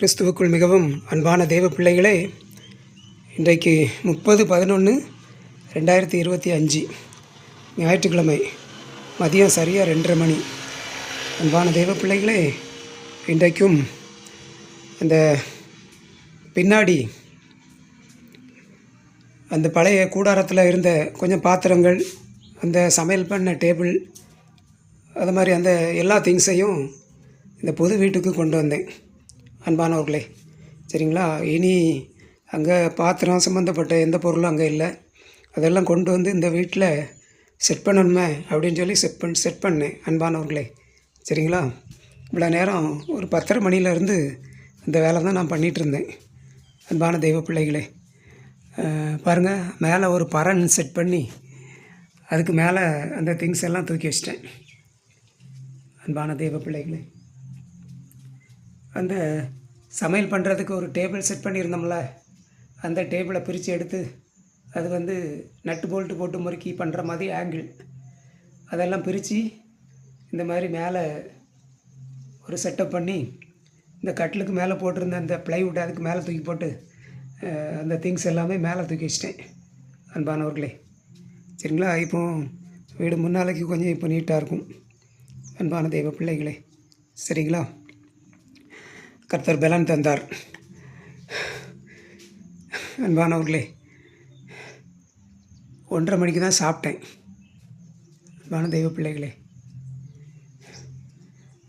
கிறிஸ்துவுக்குள் மிகவும் அன்பான தேவ பிள்ளைகளே இன்றைக்கு முப்பது பதினொன்று ரெண்டாயிரத்தி இருபத்தி அஞ்சு. ஞாயிற்றுக்கிழமை மதியம் சரியாக ரெண்டரை மணி. அன்பான தெய்வ பிள்ளைகளே இன்றைக்கும் அந்த பின்னாடி அந்த பழைய கூடாரத்தில் இருந்த கொஞ்சம் பாத்திரங்கள் அந்த சமையல் பண்ண டேபிள் அது மாதிரி அந்த எல்லா திங்ஸையும் இந்த புது வீட்டுக்கு கொண்டு வந்தேன். அன்பானவர்களே சரிங்களா? இனி அங்கே பாத்திரம் சம்மந்தப்பட்ட எந்த பொருளும் அங்கே இல்லை. அதெல்லாம் கொண்டு வந்து இந்த வீட்டில் செட் பண்ணணுமே அப்படின்னு சொல்லி செட் பண் செட் பண்ணேன் அன்பானவர்களே. சரிங்களா? இவ்வளோ நேரம் ஒரு பத்தரை மணியிலேருந்து இந்த வேலை தான் நான் பண்ணிகிட்டு இருந்தேன் அன்பான தெய்வ பிள்ளைகளே. பாருங்கள் மேலே ஒரு பரன் செட் பண்ணி அதுக்கு மேலே அந்த திங்ஸ் எல்லாம் தூக்கி வச்சிட்டேன் அன்பான தெய்வ பிள்ளைகளே. அந்த சமையல் பண்ணுறதுக்கு ஒரு டேபிள் செட் பண்ணியிருந்தோம்ல அந்த டேபிளை பிரித்து எடுத்து அது வந்து நட்டு போல்ட்டு போட்டு முறுக்கி பண்ணுற மாதிரி ஆங்கிள் அதெல்லாம் பிரித்து இந்த மாதிரி மேலே ஒரு செட்டப் பண்ணி இந்த கட்டிலுக்கு மேலே போட்டிருந்த அந்த ப்ளைவுட் அதுக்கு மேலே தூக்கி போட்டு அந்த திங்ஸ் எல்லாமே மேலே தூக்கி வச்சிட்டேன் அன்பானவர்களே. சரிங்களா? இப்போ வீடு முன்னாலைக்கு கொஞ்சம் இப்போ நீட்டாக இருக்கும் அன்பான தெய்வ பிள்ளைகளே. சரிங்களா? கர்த்தர் பலன் தந்தார். அன்பானவர்களே ஒன்றரை மணிக்கு தான் சாப்பிட்டேன். அன்பான தெய்வ பிள்ளைகளே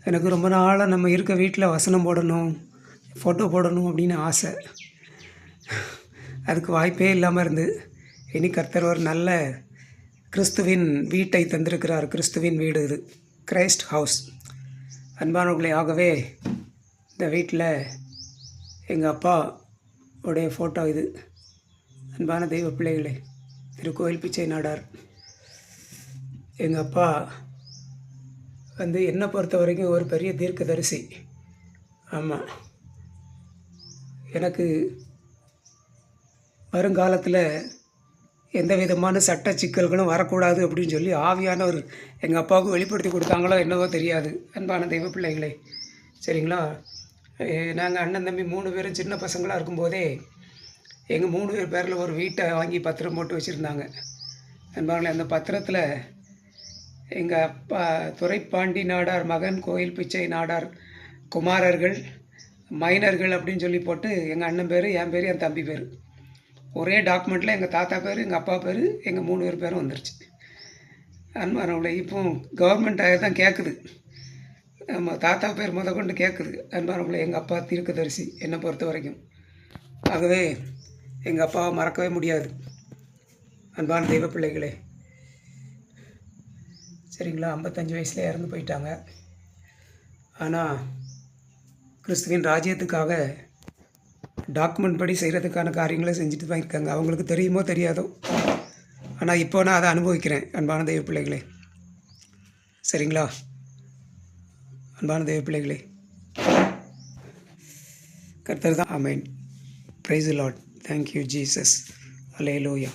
எனக்கு ரொம்ப நாளாக நம்ம இருக்க வீட்டில் வசனம் போடணும் ஃபோட்டோ போடணும் அப்படின்னு ஆசை. அதுக்கு வாய்ப்பே இல்லாமல் இருந்து இனி கர்த்தர் ஒரு நல்ல கிறிஸ்துவின் வீட்டை தந்திருக்கிறார். கிறிஸ்துவின் வீடு இது. கிரைஸ்ட் ஹவுஸ் அன்பானவர்களே ஆகவே இந்த வீட்டில் எங்கள் அப்பா உடைய ஃபோட்டோ இது. அன்பான தெய்வ பிள்ளைகளே திருக்கோயில் பிச்சை நாடார். எங்கள் அப்பா வந்து என்னை பொறுத்த வரைக்கும் ஒரு பெரிய தீர்க்கதரிசி. ஆமாம் எனக்கு வருங்காலத்தில் எந்த விதமான சட்ட சிக்கல்களும் வரக்கூடாது அப்படின்னு சொல்லி ஆவியானவர் எங்கள் அப்பாவுக்கு வெளிப்படுத்தி கொடுத்தாங்களோ என்னவோ தெரியாது. அன்பான தெய்வ பிள்ளைகளே சரிங்களா? நாங்கள் அண்ணன் தம்பி மூணு பேரும் சின்ன பசங்களாக இருக்கும்போதே எங்கள் மூணு பேர் பேரில் ஒரு வீட்டை வாங்கி பத்திரம் போட்டு வச்சுருந்தாங்க. நண்பர்களே அந்த பத்திரத்தில் எங்கள் அப்பா துரைப்பாண்டி நாடார் மகன் கோயில் பிச்சை நாடார் குமாரர்கள் மைனர்கள் அப்படின்னு சொல்லி போட்டு எங்கள் அண்ணன் பேர் என் பேர் என் தம்பி பேர். ஒரே டாக்குமெண்ட்டில் எங்கள் தாத்தா பேர் எங்கள் அப்பா பேர் எங்கள் மூணு பேர் பேரும் வந்துருச்சு. அன்பானவங்களே இப்போ கவர்மெண்ட் தான் கேட்குது நம்ம தாத்தா பேர் முத கொண்டு கேட்குது அன்பானவங்களே எங்கள் அப்பா தீர்க்கதரிசி என்னை பொறுத்த வரைக்கும். ஆகவே எங்கள் அப்பாவை மறக்கவே முடியாது. அன்பான தெய்வ பிள்ளைகளே. சரிங்களா? ஐம்பத்தஞ்சு வயசில் இறந்து போயிட்டாங்க. ஆனால் கிறிஸ்துவின் ராஜ்யத்துக்காக டாக்குமெண்ட் படி செய்கிறதுக்கான காரியங்களை செஞ்சுட்டு தான் இருக்காங்க. அவங்களுக்கு தெரியுமோ தெரியாதோ. ஆனால் இப்போ நான் அதை அனுபவிக்கிறேன் அன்பான தெய்வ பிள்ளைகளே. சரிங்களா? அன்பான தேவ பிள்ளைகளே. கர்த்தர் தான். ஆமேன். Praise lord thank you Jesus hallelujah